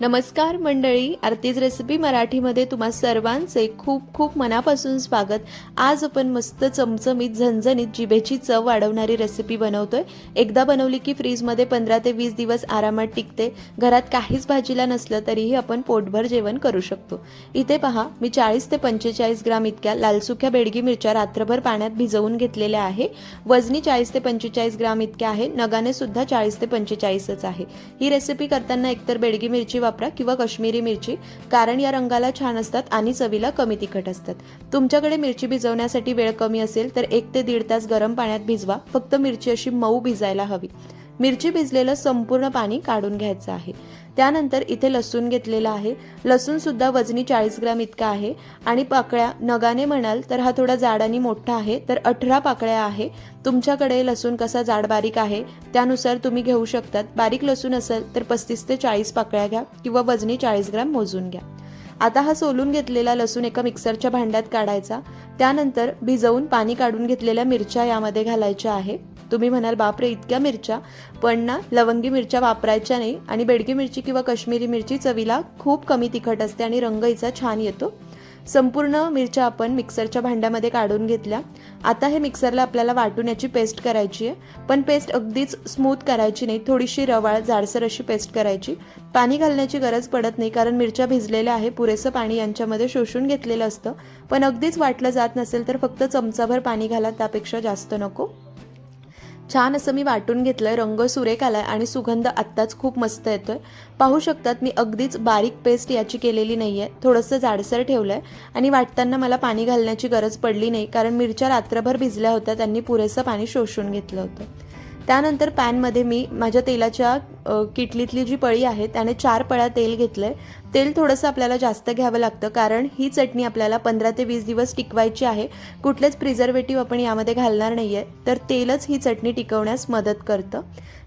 नमस्कार मंडळी आरतीज रेसिपी मराठीमध्ये तुम्हा सर्वांचे खूप खूप मनापासून स्वागत. आज आपण मस्त चमचमीत झणझणीत जिभेची चव वाढवणारी रेसिपी बनवतोय. एकदा बनवली की फ्रीजमध्ये पंधरा ते वीस दिवस आरामात टिकते. घरात काहीच भाजीला नसलं तरीही आपण पोटभर जेवण करू शकतो. इथे पहा मी चाळीस ते पंचेचाळीस ग्राम इतक्या लालसुख्या बेडगी मिरच्या रात्रभर पाण्यात भिजवून घेतलेल्या आहे. वजनी चाळीस ते पंचेचाळीस ग्राम इतक्या आहे. नगाने सुद्धा चाळीस ते पंचेचाळीसच आहे. ही रेसिपी करताना एकतर बेडगी मिरची वापरा किंवा कश्मीरी मिरची कारण या रंगाला छान असतात आणि चवीला कमी तिखट असतात. तुमच्याकडे मिरची भिजवण्यासाठी वेळ कमी असेल तर एक ते दीड तास गरम पाण्यात भिजवा. फक्त मिरची अशी मऊ भिजायला हवी. मिरची भिजलेलं संपूर्ण पाणी काढून घ्यायचं आहे. त्यानंतर इथे लसूण घेतलेला आहे. लसूण सुद्धा वजनी चाळीस ग्राम इतका आहे. आणि पाकळ्या नगाने म्हणाल तर हा थोडा जाड आणि मोठा आहे. तर अठरा पाकळ्या आहे. तुमच्याकडे लसूण कसा जाड बारीक आहे त्यानुसार तुम्ही घेऊ शकतात. बारीक लसूण असेल तर पस्तीस ते चाळीस पाकळ्या घ्या किंवा वजनी चाळीस ग्राम मोजून घ्या. आता हा सोलून घेतलेला लसूण एका मिक्सरच्या भांड्यात काढायचा. त्यानंतर भिजवून पाणी काढून घेतलेल्या मिरच्या यामध्ये घालायच्या आहे. तुम्ही म्हणाल बापरे इतक्या मिरच्या. पण ना लवंगी मिरच्या वापरायच्या नाही आणि बेडगी मिरची किंवा काश्मीरी मिरची चवीला खूप कमी तिखट असते आणि रंग हिचा छान येतो. संपूर्ण मिरच्या आपण मिक्सरच्या भांड्यामध्ये काढून घेतल्या. आता हे मिक्सरला आपल्याला वाटून याची पेस्ट करायची आहे. पण पेस्ट अगदीच स्मूथ करायची नाही. थोडीशी रवाळ जाडसर अशी पेस्ट करायची. पाणी घालण्याची गरज पडत नाही कारण मिरच्या भिजलेल्या आहे. पुरेसं पाणी यांच्यामध्ये शोषून घेतलेलं असतं. पण अगदीच वाटलं जात नसेल तर फक्त चमचाभर पाणी घाला. त्यापेक्षा जास्त नको. छान असं मी वाटून घेतलंय रंग सुरेख आलाय आणि सुगंध आत्ताच खूप मस्त येतोय. पाहू शकतात मी अगदीच बारीक पेस्ट याची केलेली नाही आहे थोडंसं जाडसर ठेवलंय आणि वाटताना मला पाणी घालण्याची गरज पडली नाही कारण मिरच्या रात्रभर भिजल्या होत्या त्यांनी पुरेसं पाणी शोषून घेतलं होतं. त्यानंतर पॅनमध्ये मी माझ्या तेलाच्या किटलीतली जी पळी आहे त्याने चार पळ्या तेल घेतलंय. तेल थोडंसं आपल्याला जास्त घ्यावं लागतं कारण ही चटणी आपल्याला पंधरा ते वीस दिवस टिकवायची आहे. कुठलेच प्रिझर्वेटिव्ह आपण यामध्ये घालणार नाही आहे तर तेलच ही चटणी टिकवण्यास मदत करतं.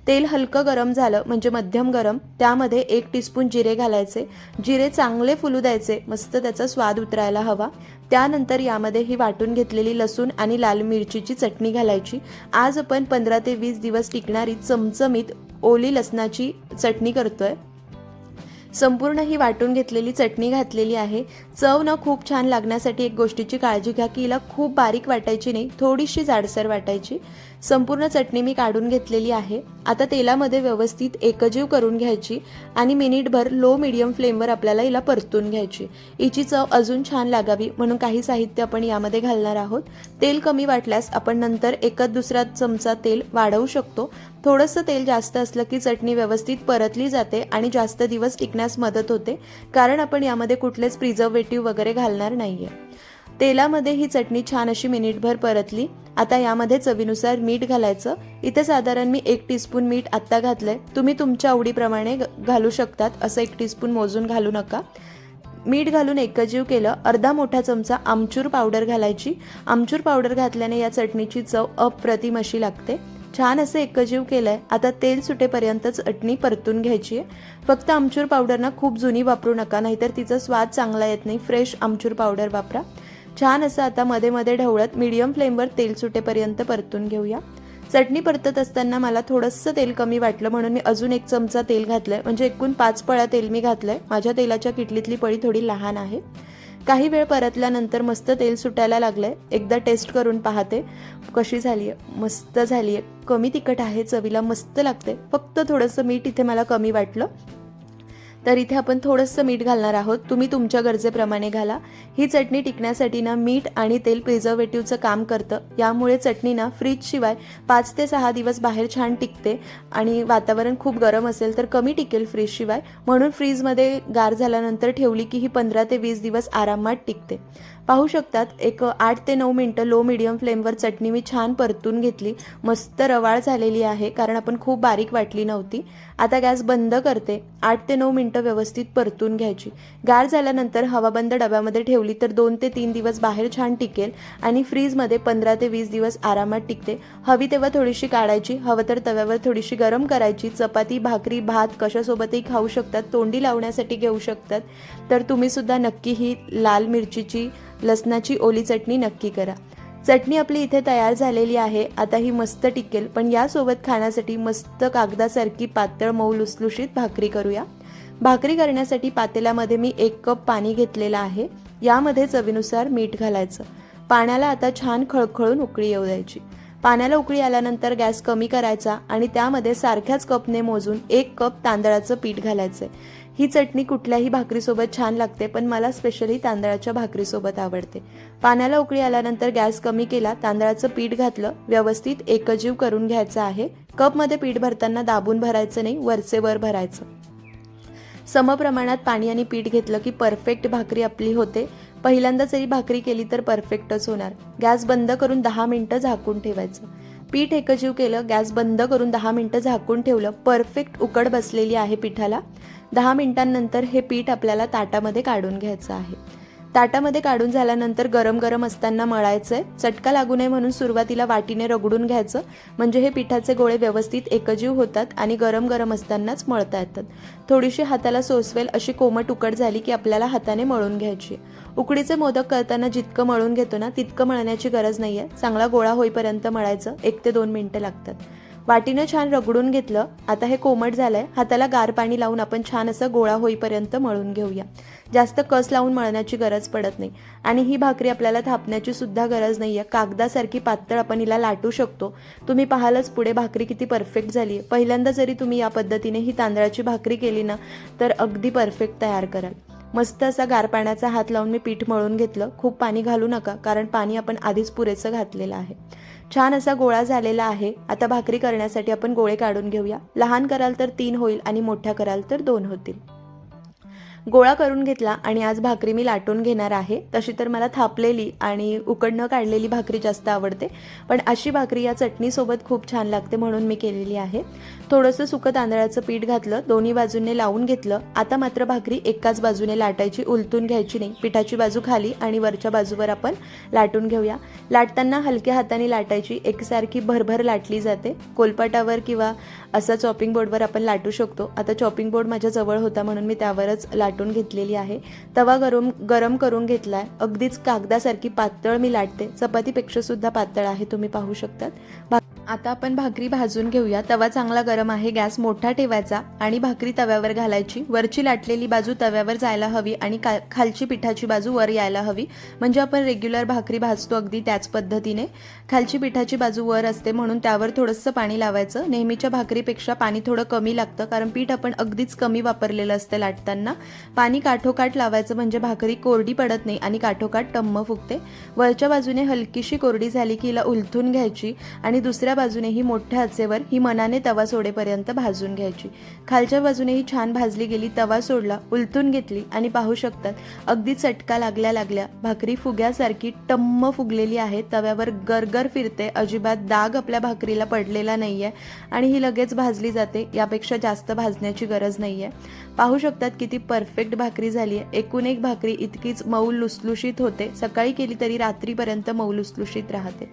तेल हलकं गरम झालं म्हणजे मध्यम गरम त्यामध्ये एक टीस्पून जिरे घालायचे. जिरे चांगले फुलू द्यायचे मस्त त्याचा स्वाद उतरायला हवा. त्यानंतर यामध्ये ही वाटून घेतलेली लसूण आणि लाल मिरचीची चटणी घालायची. आज आपण पंधरा ते वीस दिवस टिकणारी चमचमीत ओली लसणाची चटणी करतोय. संपूर्ण ही वाटून घेतलेली चटणी घातलेली आहे. चव न खूप छान लागण्यासाठी एक गोष्टीची काळजी घ्या की हिला खूप बारीक वाटायची नाही थोडीशी जाडसर वाटायची. संपूर्ण चटणी मी काढून घेतलेली आहे. आता तेलामध्ये व्यवस्थित एकजीव करून घ्यायची आणि मिनिटभर लो मिडियम फ्लेमवर आपल्याला हिला परतून घ्यायची. हिची चव अजून छान लागावी म्हणून काही साहित्य आपण यामध्ये घालणार आहोत. तेल कमी वाटल्यास आपण नंतर एकच दुसरा चमचा तेल वाढवू शकतो. थोडंसं तेल जास्त असलं की चटणी व्यवस्थित परतली जाते आणि जास्त दिवस टिकण्यास मदत होते कारण आपण यामध्ये कुठलेच प्रिझर्वेटिव्ह वगैरे घालणार नाही आहे तेलामध्ये ही चटणी छान अशी मिनिटभर परतली. आता यामध्ये चवीनुसार मीठ घालायचं. इथे साधारण मी एक टीस्पून मीठ आत्ता घातलंय. तुम्ही तुमच्या आवडीप्रमाणे घालू शकतात. असं एक टीस्पून मोजून घालू नका. मीठ घालून एकजीव केलं. अर्धा मोठा चमचा आमचूर पावडर घालायची. आमचूर पावडर घातल्याने या चटणीची चव अप्रतिम अशी लागते. छान असं एकजीव केलंय. आता तेल सुटेपर्यंतच चटणी परतून घ्यायची आहे. फक्त आमचूर पावडर ना खूप जुनी वापरू नका नाहीतर तिचा स्वाद चांगला येत नाही. फ्रेश आमचूर पावडर वापरा. छान असं आता मध्ये मध्ये ढवळत मीडियम फ्लेमवर तेल सुटेपर्यंत परतून घेऊया. चटणी परतत असताना मला थोडंसं तेल कमी वाटलं म्हणून मी अजून एक चमचा तेल घातलंय. म्हणजे एकूण पाच पळ्या तेल मी घातलंय. माझ्या तेलाच्या किटलीतली पळी थोडी लहान आहे. काही वेळ परतल्यानंतर मस्त तेल सुटायला लागलंय. एकदा टेस्ट करून पाहते. कशी झाली आहे? मस्त झाली आहे. कमी तिखट आहे. चवीला मस्त लागते फक्त थोडंसं मीठ इथे मला कमी वाटलं. तर इथे आपण थोडंसं मीठ घालणार आहोत. तुम्ही तुमच्या गरजेप्रमाणे घाला. ही चटणी टिकण्यासाठी ना मीठ आणि तेल प्रिझर्वेटिव्हचं काम करतं. यामुळे चटणी ना फ्रीजशिवाय पाच ते सहा दिवस बाहेर छान टिकते आणि वातावरण खूप गरम असेल तर कमी टिकेल फ्रीजशिवाय म्हणून फ्रीजमध्ये गार झाल्यानंतर ठेवली की ही पंधरा ते वीस दिवस आरामात टिकते. पाहू शकतात एक आठ ते नऊ मिनटं लो मिडियम फ्लेमवर चटणी मी छान परतून घेतली. मस्त रवाळ झालेली आहे कारण आपण खूप बारीक वाटली नव्हती. आता गॅस बंद करते. आठ ते नऊ मिनटं व्यवस्थित परतून घ्यायची. गार झाल्यानंतर हवाबंद डब्यामध्ये ठेवली तर दोन ते तीन दिवस बाहेर छान टिकेल आणि फ्रीजमध्ये पंधरा ते वीस दिवस आरामात टिकते. हवी तेव्हा थोडीशी काढायची हवं तर तव्यावर थोडीशी गरम करायची. चपाती भाकरी भात कशासोबतही खाऊ शकतात तोंडी लावण्यासाठी घेऊ शकतात. तर तुम्ही सुद्धा नक्की ही लाल मिरचीची लसणाची ओली चटणी नक्की करा. चटणी आपली इथे तयार झालेली आहे आता ही मस्त टिकेल. पण यासोबत खाण्यासाठी मस्त कागदासारखी पातळ मऊ लुसलुशीत भाकरी करूया. भाकरी करण्यासाठी पातेल्यामध्ये मी एक कप पाणी घेतलेलं आहे. यामध्ये चवीनुसार मीठ घालायचं. पाण्याला आता छान खळखळून उकळी येऊ द्यायची. पाण्याला उकळी आल्यानंतर गॅस कमी करायचा आणि त्यामध्ये सारख्याच कपने मोजून एक कप तांदळाचं पीठ घालायचं ही चटणी कुठल्याही भाकरीसोबत छान लागते पण मला स्पेशली तांदळाच्या भाकरीसोबत आवडते. पाण्याला उकळी आल्यानंतर गॅस कमी केला तांदळाचं पीठ घातलं व्यवस्थित एकजीव करून घ्यायचं आहे. कपमध्ये पीठ भरताना दाबून भरायचं नाही वरचे वर भरायचं. समप्रमाणात पाणी आणि पीठ घेतलं की परफेक्ट भाकरी आपली होते. पहिल्यांदा जरी भाकरी केली तर परफेक्टच होणार. गॅस बंद करून दहा मिनटं झाकून ठेवायचं. पीठ एकजीव केलं गॅस बंद करून दहा मिनटं झाकून ठेवलं. परफेक्ट उकड बसलेली आहे पिठाला. दहा मिनटांनंतर हे पीठ आपल्याला ताटामध्ये काढून घ्यायचं आहे. ताटामध्ये काढून झाल्यानंतर गरम गरम असताना मळायचं आहे चटका लागू नये म्हणून सुरुवातीला वाटीने रगडून घ्यायचं. म्हणजे हे पिठाचे गोळे व्यवस्थित एकजीव होतात आणि गरम गरम असतानाच मळता येतात. थोडीशी हाताला सोसवेल अशी कोमट उकड झाली की आपल्याला हाताने मळून घ्यायची उकडीचे मोदक करताना जितकं मळून घेतो ना तितकं मळण्याची गरज नाही आहे चांगला गोळा होईपर्यंत मळायचं. एक ते दोन मिनटं लागतात. वाटीनं छान रगडून घेतलं. आता हे कोमट झालंय. हाताला गार पाणी लावून आपण छान असं गोळा होईपर्यंत मळून घेऊया. जास्त कस लावून मळण्याची गरज पडत नाही. आणि ही भाकरी आपल्याला थापण्याची सुद्धा गरज नाही आहे कागदासारखी पातळ आपण हिला लाटू शकतो. तुम्ही पाहालच पुढे भाकरी किती परफेक्ट झाली. आहे पहिल्यांदा जरी तुम्ही या पद्धतीने ही तांदळाची भाकरी केली ना तर अगदी परफेक्ट तयार कराल. मस्त असा गार पाण्याचा हात लावून मी पीठ मळून घेतलं. खूप पाणी घालू नका कारण पाणी आपण आधीच पुरेसं घातलेलं आहे. छान असा गोळा झालेला आहे. आता भाकरी करण्यासाठी आपण गोळे काढून घेऊया. लहान कराल तर तीन होईल आणि मोठ्या कराल तर दोन होतील. गोळा करून घेतला आणि आज भाकरी मी लाटून घेणार आहे. तशी तर मला थापलेली आणि उकडणं काढलेली भाकरी जास्त आवडते. पण अशी भाकरी या चटणीसोबत खूप छान लागते म्हणून मी केलेली आहे. थोडंसं सुकं तांदळाचं पीठ घातलं दोन्ही बाजूने लावून घेतलं. आता मात्र भाकरी एकाच बाजूने लाटायची उलटून घ्यायची नाही. पिठाची बाजू खाली आणि वरच्या बाजूवर आपण लाटून घेऊया. लाटताना हलक्या हाताने लाटायची एकसारखी भरभर लाटली जाते. कोलपाटावर किंवा असं चॉपिंग बोर्डवर आपण लाटू शकतो. आता चॉपिंग बोर्ड माझ्या जवळ होता म्हणून मी त्यावरच लाट लाटून घेतलेली आहे. तवा गरम गरम करून घेतलाय. अगदीच कागदासारखी पातळ मी लाटते. चपातीपेक्षा सुद्धा पातळ आहे तुम्ही पाहू शकतात. भा- आता आपण भाकरी भाजून घेऊया. तवा चांगला गरम आहे गॅस मोठा ठेवायचा आणि भाकरी तव्यावर घालायची. वरची लाटलेली बाजू तव्यावर जायला हवी आणि का खालची पिठाची बाजू वर यायला हवी. म्हणजे आपण रेग्युलर भाकरी भाजतो अगदी त्याच पद्धतीने. खालची पिठाची बाजू वर असते म्हणून त्यावर थोडंसं पाणी लावायचं. नेहमीच्या भाकरीपेक्षा पाणी थोडं कमी लागतं कारण पीठ आपण अगदीच कमी वापरलेलं असतं लाटताना. पाणी काठोकाठ लावायचं म्हणजे भाकरी कोरडी पडत नाही आणि काठोकाठ टम्म फुगते. वरच्या बाजूने हलकीशी कोरडी झाली की हिला उलथून घ्यायची आणि दुसऱ्या बाजूनेही मोठ्या आचेवर ही मनाने तवा सोडेपर्यंत भाजून घ्यायची. खालच्या बाजूनेही छान भाजली गेली तवा सोडला उलथून घेतली आणि पाहू शकतात अगदी चटका लागल्या लागल्या भाकरी फुग्यासारखी टम्म फुगलेली आहे. तव्यावर गरगर फिरते अजिबात दाग आपल्या भाकरीला पडलेला नाही आहे आणि ही लगेच भाजली जाते यापेक्षा जास्त भाजण्याची गरज नाही आहे पाहू शकतात किती परफेक्ट भाकरी झाली आहे. एकूण एक भाकरी इतकीच मऊ लुसलुशीत होते. सकाळी केली तरी रात्रीपर्यंत मऊ लुसलुशीत राहते.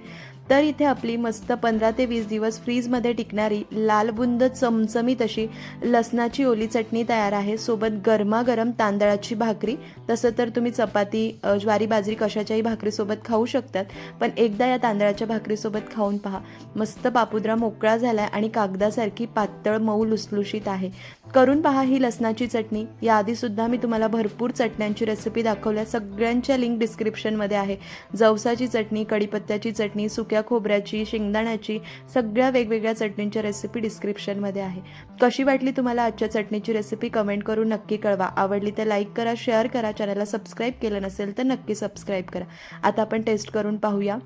तर इथे आपली मस्त पंधरा ते वीस दिवस फ्रीजमध्ये टिकणारी लालबुंद चमचमीत अशी लसणाची ओली चटणी तयार आहे. सोबत गरमागरम तांदळाची भाकरी तसं तर तुम्ही चपाती ज्वारी बाजरी कशाच्याही भाकरीसोबत खाऊ शकतात पण एकदा या तांदळाच्या भाकरीसोबत खाऊन पहा. मस्त पापुद्रा मोकळा झालाय आणि कागदासारखी पातळ मऊ लुसलुशीत आहे. करून पहा ही लसणाची चटणी. याआधीसुद्धा मी तुम्हाला भरपूर चटण्यांची रेसिपी दाखवल्या. सगळ्यांच्या लिंक डिस्क्रिप्शनमध्ये आहे. जवसाची चटणी कढीपत्त्याची चटणी सुक्या खोबऱ्याची शेंगदाण्याची सगळ्या वेगवेगळ्या चटणींच्या रेसिपी डिस्क्रिप्शनमध्ये आहे. कशी वाटली तुम्हाला आजच्या चटणीची रेसिपी कमेंट करून नक्की कळवा. आवडली तर लाईक करा शेअर करा चॅनलला सबस्क्राईब केलं नसेल तर नक्की सबस्क्राईब करा. आता आपण टेस्ट करून पाहूया.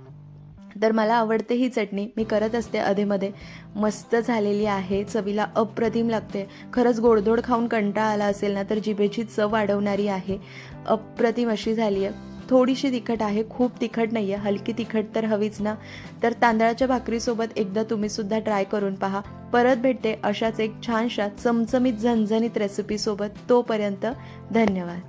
तर मला आवडते ही चटणी. मी करत असते अधेमध्ये मस्त झालेली आहे. चवीला अप्रतिम लागते. खरंच गोडधोड खाऊन कंटाळा आला असेल ना तर जिभेची चव वाढवणारी आहे. अप्रतिम अशी झाली आहे. थोडीशी तिखट आहे खूप तिखट नाही आहे हलकी तिखट तर हवीच ना. तर तांदळाच्या भाकरीसोबत एकदा तुम्ही सुद्धा ट्राय करून पहा. परत भेटते अशाच एक छानशा चमचमीत झणझणीत रेसिपीसोबत तोपर्यंत धन्यवाद.